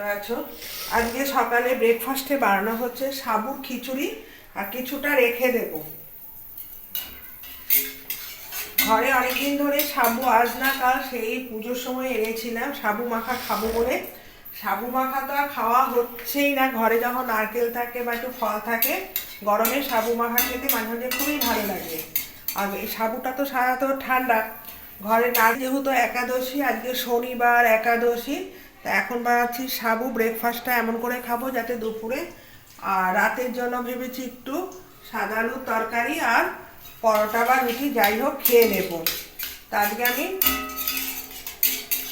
ভালো আছো? আজকে সকালে ব্রেকফাস্টে বানানো হচ্ছে সাবুর খিচুড়ি আর কিছুটা রেখে দেব। ঘরে অনেকদিন ধরে সাবু আজ না কাল সেই পুজোর সময় এনেছিলাম, সাবু মাখা খাব বলে। সাবু মাখা তো আর খাওয়া হচ্ছেই না, ঘরে যখন নারকেল থাকে বা একটু ফল থাকে, গরমে সাবু মাখা খেতে মাঝে মাঝে খুবই ভালো লাগে। আর এই সাবুটা তো সাধারণত ঠান্ডা। ঘরে না যেহেতু একাদশী, আজকে শনিবার একাদশী তা এখন বানাচ্ছি সাবু ব্রেকফাস্টটা এমন করে খাব যাতে দুপুরে। আর রাতের জন্য ভেবেছি একটু সাদা আলুর তরকারি আর পরোটা বা রুটি, যাই হোক, খেয়ে নেব। তা আমি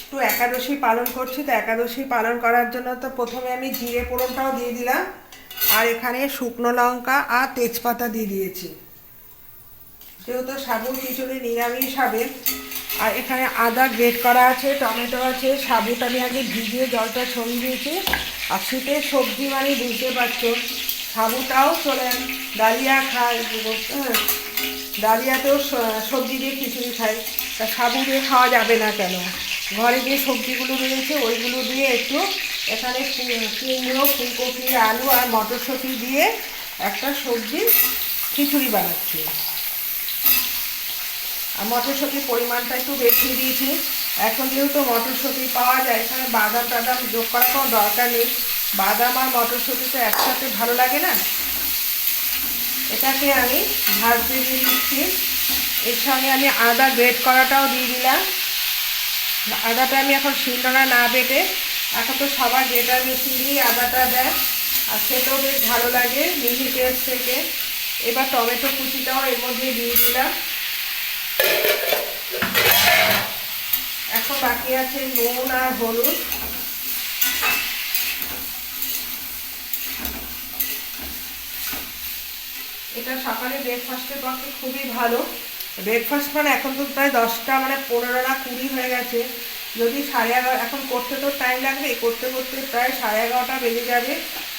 একটু একাদশী পালন করছি, তো একাদশী পালন করার জন্য তো প্রথমে আমি জিরে পোড়নটাও দিয়ে দিলাম। আর এখানে শুকনো লঙ্কা আর তেজপাতা দিয়ে দিয়েছি। যেহেতু সাবুর খিচুড়ি নিরামিষ হবে আর এখানে আদা গ্রেট করা আছে টমেটো আছে সাবুটা আমি আগে ভিজিয়ে জলটা ছড়িয়ে দিয়েছি। আর শীতের সবজি মানে বুঝতে পারছ সাবুটাও চলে ডালিয়া খায় হ্যাঁ, ডালিয়াতেও সবজি দিয়ে খিচুড়ি খাই। তা সাবু দিয়ে খাওয়া যাবে না কেন? ঘরে যে সবজিগুলো রয়েছে ওইগুলো দিয়ে একটু এখানে কুমড়ো ফুলকপি আলু আর মটরশুঁটি দিয়ে একটা সবজি খিচুড়ি বানাচ্ছি। আর মটরশুঁটির পরিমাণটা একটু বেশি দিয়েছি। এখন যেহেতু মটরশুঁটি পাওয়া যায়, এখানে বাদাম টাদাম যোগ করার কোনো দরকার নেই। বাদাম আর মটরশুঁটি তো একসাথে ভালো লাগে না। এটাকে আমি ভাজতে দিয়ে দিচ্ছি। এর সঙ্গে আমি আদা গ্রেট করাটাও দিয়ে দিলাম। আদাটা আমি এখন শিলনোড়া না বেটে, এখন তো সবার গ্রেটার মেশিন দিয়েই আদাটা দেয়। আর খেতেও বেশ ভালো লাগে, মিহি টেস্ট থেকে। এবার টমেটো কুচিটাও এর মধ্যে দিয়ে দিলাম। এখন বাকি আছে, নুন আর হলুদ। এটা সকালে ব্রেকফাস্টের পক্ষে খুবই ভালো। ব্রেকফাস্ট মানে এখন তো প্রায় দশটা মানে পনেরো না কুড়ি হয়ে গেছে। যদি সাড়ে এগারো, এখন করতে তো টাইম লাগবে, করতে করতে প্রায় সাড়ে এগারোটা বেজে যাবে।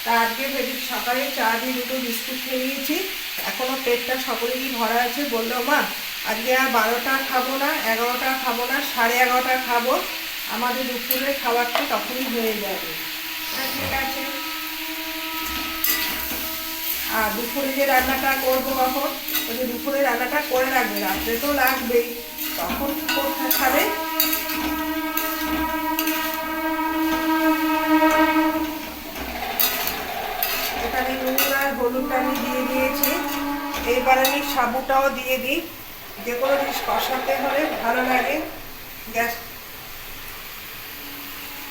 তা আজকে ভেবে সকালে চা দিয়ে দুটো বিস্কুট খেয়ে নিয়েছি। এখনও পেটটা সকলেরই ভরা আছে। বলল, মা আজকে আর বারোটা খাব না এগারোটা খাব না সাড়ে এগারোটা খাব। আমাদের দুপুরের খাবারটা তখনই হয়ে যাবে। ঠিক আছে আর দুপুরে যে রান্নাটা করব কখন? ওই যে দুপুরে রান্নাটা করে রাখবে রাত্রে তো লাগবেই। তখন কোথায় খাবে? এটা আমি নুন আর হলুদটা আমি দিয়ে দিয়েছি। এইবার আমি সাবুটাও দিয়ে দিই। যে কোনো জিনিস কষাতে হলে ভালো লাগে। গ্যাস।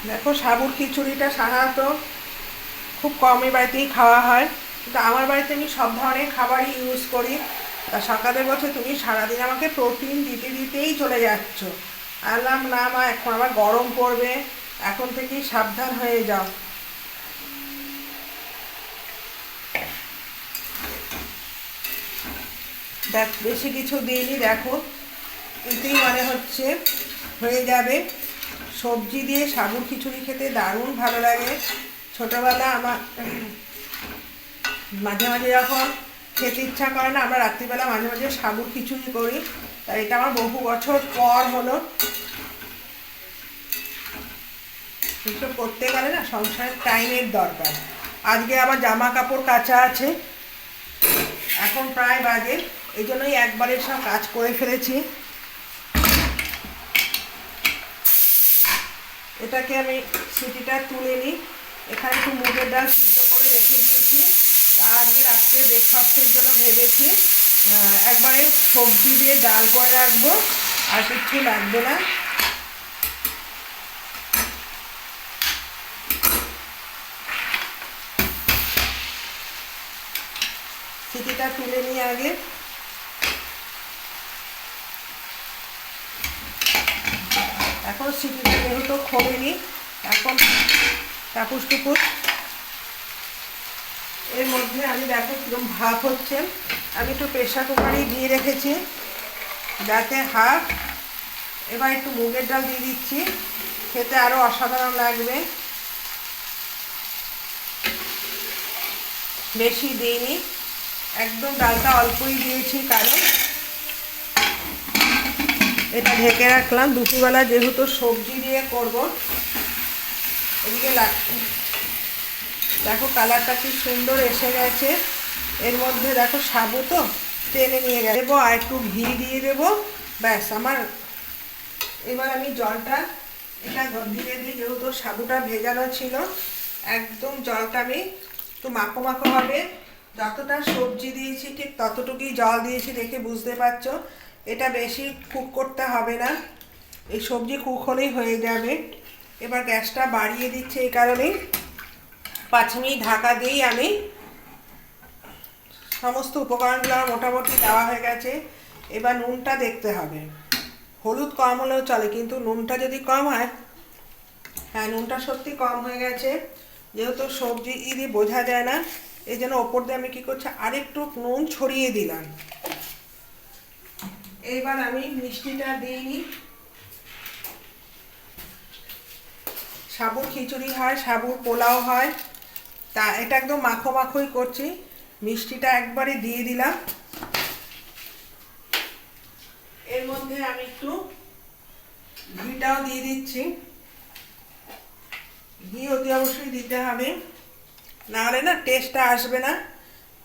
দেখো, সাবুর খিচুড়িটা সাধারণত খুব কমই বাড়িতেই খাওয়া হয়। কিন্তু আমার বাড়িতে আমি সব ধরনের খাবারই ইউজ করি। তা সকালে বছর তুমি সারাদিন আমাকে প্রোটিন দিতে দিতেই চলে যাচ্ছ। আলাম না মা, এখন আবার গরম পড়বে। এখন থেকেই সাবধান হয়ে যাও। দেখ, বেশি কিছু দিইনি, দেখো। এতেই মানে হচ্ছে, হয়ে যাবে। সবজি দিয়ে সাবুর খিচুড়ি খেতে দারুণ ভালো লাগে। ছোটোবেলা আমার মাঝে মাঝে যখন খেতে ইচ্ছা করে না, আমরা রাত্রিবেলা মাঝে মাঝে সাবুর খিচুড়ি করি। তাই এটা আমার বহু বছর পর হলো। এসব করতে গেলে না, সংসারের টাইমের দরকার। আজকে আমার জামা কাপড় কাচা আছে। এখন প্রায় বাজে। এই জন্যই একবারে সব কাজ করে ফেলেছি। এটাকে আমি সিটিটা তুলে নিই। এখানে একটু মুগের ডাল সিদ্ধ করে রেখে দিয়েছি। আর আজকে রাত্রে ব্রেকফাস্টের জন্য ভেবেছি একবারে সবজি দিয়ে ডাল করে রাখব, আর কিচ্ছু লাগবে না। সিটিটা তুলে নিয়ে আগে। এখন সিটিটা যেহেতু খোলেনি, এখন টাপুস টুপুস এর মধ্যে আমি দেখো কীরকম ভাপ হচ্ছে। আমি একটু প্রেশার কুকারেই দিয়ে রেখেছি। যাতে হাফ এবার একটু মুগের ডাল দিয়ে দিচ্ছি। খেতে আরও অসাধারণ লাগবে। বেশি দিইনি। একদম ডালটা অল্পই দিয়েছি কারণ এটা ঢেকে রাখলাম। দুপুরবেলা যেহেতু সবজি দিয়ে করব, এদিকে দেখো কালারটা কি সুন্দর এসে গেছে। এর মধ্যে দেখো সাবু তো টেনে নিয়ে গেছে। দেবো আর একটু ঘি দিয়ে দেবো। ব্যাস, আমার এবার আমি জলটা এটা দিয়ে দিই, যেহেতু সাবুটা ভেজানো ছিল। একদম জলটা আমি একটু মাখো মাখো হবে। যতটা সবজি দিয়েছি, ঠিক ততটুকুই জল দিয়েছি দেখে বুঝতে পারছ। এটা বেশি কুক করতে হবে না। এই সবজি কুক হলেই হয়ে যাবে। এবার গ্যাসটা বাড়িয়ে দিচ্ছে এই কারণেই। পাঁচ মিনিট ঢাকা দিয়েই আমি সমস্ত উপকরণগুলো মোটামুটি দেওয়া হয়ে গেছে। এবার নুনটা দেখতে হবে। হলুদ কম হলেও চলে, কিন্তু নুনটা যদি কম হয় হ্যাঁ নুনটা সত্যি কম হয়ে গেছে। যেহেতু সবজি ইদি বোঝা যায় না এই জন্য ওপর দিয়ে আমি কী করছি, আরেকটু নুন ছড়িয়ে দিলাম। এইবার আমি মিষ্টিটা দিইনি সাবুর খিচুড়ি হয়, সাবুর পোলাও হয়। তা এটা একদম মাখো মাখোই করছি। মিষ্টিটা একবারে দিয়ে দিলাম। এর মধ্যে আমি একটু ঘিটাও দিয়ে দিচ্ছি। ঘি অতি অবশ্যই দিতে হবে। নাহলে না টেস্টটা আসবে না।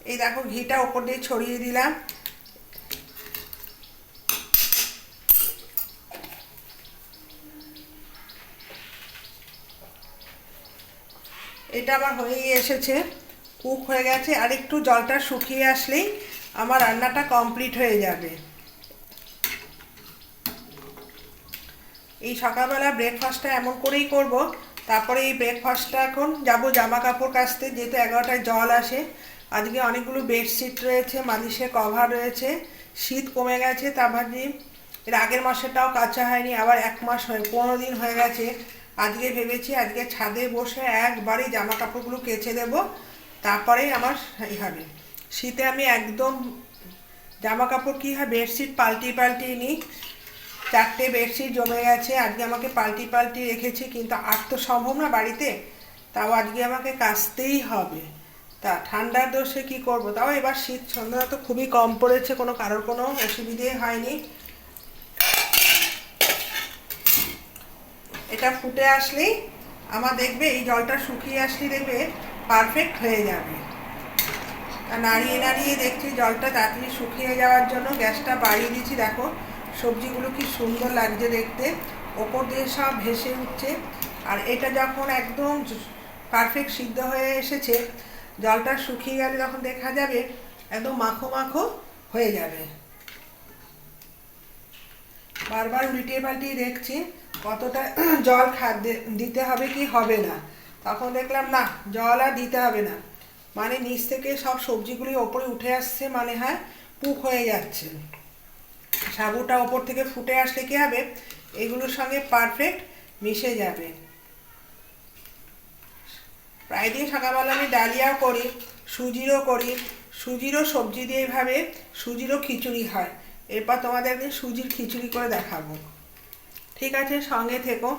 এই দেখো ঘিটা ওপর দিয়ে ছড়িয়ে দিলাম। এটা আমার হয়েই এসেছে কুক হয়ে গেছে, আর একটু জলটা শুকিয়ে আসলেই আমার রান্নাটা কমপ্লিট হয়ে যাবে। এই সকালবেলা ব্রেকফাস্টটা এমন করেই করব, তারপরে এই ব্রেকফাস্টটা এখন যাব জামা কাপড় কাচতে, যেহেতু এগারোটায় জল আসে। আজকে অনেকগুলো বেডশিট রয়েছে, মালিশের কভার রয়েছে, শীত কমে গেছে, তা ভাবছি এর আগের মাসেরটাও কাঁচা হয়নি, আবার এক মাস হয়ে, পনেরো দিন হয়ে গেছে আজকে ভেবেছি আজকে ছাদে বসে একবারই জামা কাপড়গুলো কেচে দেব, তারপরেই আমার এই হবে। শীতে আমি একদম জামা কাপড় কী হয়, বেডশিট পাল্টি পাল্টি নিই, চারটে বেডশিট জমে গেছে, আজকে আমাকে পাল্টি পাল্টি রেখেছি, কিন্তু আর তো সম্ভব না বাড়িতে, তাও আজকে আমাকে কাচতেই হবে। তা ঠান্ডার দোষে কি করব? তাও এবার শীত সন্ধ্যা তো খুবই কম পড়েছে, কোনো কারোর কোনো অসুবিধে হয়নি। এটা ফুটে আসলেই আমার দেখবে, এই জলটা শুকিয়ে আসলেই দেখবে পারফেক্ট হয়ে যাবে। নাড়িয়ে নাড়িয়ে দেখছি জলটা তাড়াতাড়ি শুকিয়ে যাওয়ার জন্য গ্যাসটা বাড়িয়ে দিয়েছি দেখো, সবজিগুলো কি সুন্দর লাগছে দেখতে। ওপর দিয়ে সব ভেসে উঠছে। আর এটা যখন একদম পারফেক্ট সিদ্ধ হয়ে এসেছে, জলটা শুকিয়ে গেলে যখন দেখা যাবে, একদম মাখো মাখো হয়ে যাবে। বারবার উল্টিয়ে পাল্টিয়ে দেখছি। কতটা জল খাদ্য দিতে হবে কি হবে না? তখন দেখলাম, না, জল আর দিতে হবে না। মানে নিচ থেকে সব সবজিগুলি ওপরে উঠে আসছে মানে হয়, পুক হয়ে যাচ্ছে। সাবুটা ওপর থেকে ফুটে আসলে কি হবে? এগুলোর সঙ্গে পারফেক্ট মিশে যাবে। প্রায় দিন সকালবেলা আমি ডালিয়াও করি, সুজিরও করি। সুজিরও সবজি দিয়ে এভাবে সুজিরও খিচুড়ি হয়। এরপর তোমাদের একদিন সুজির খিচুড়ি করে দেখাবো। ঠিক আছে সঙ্গে থেকো।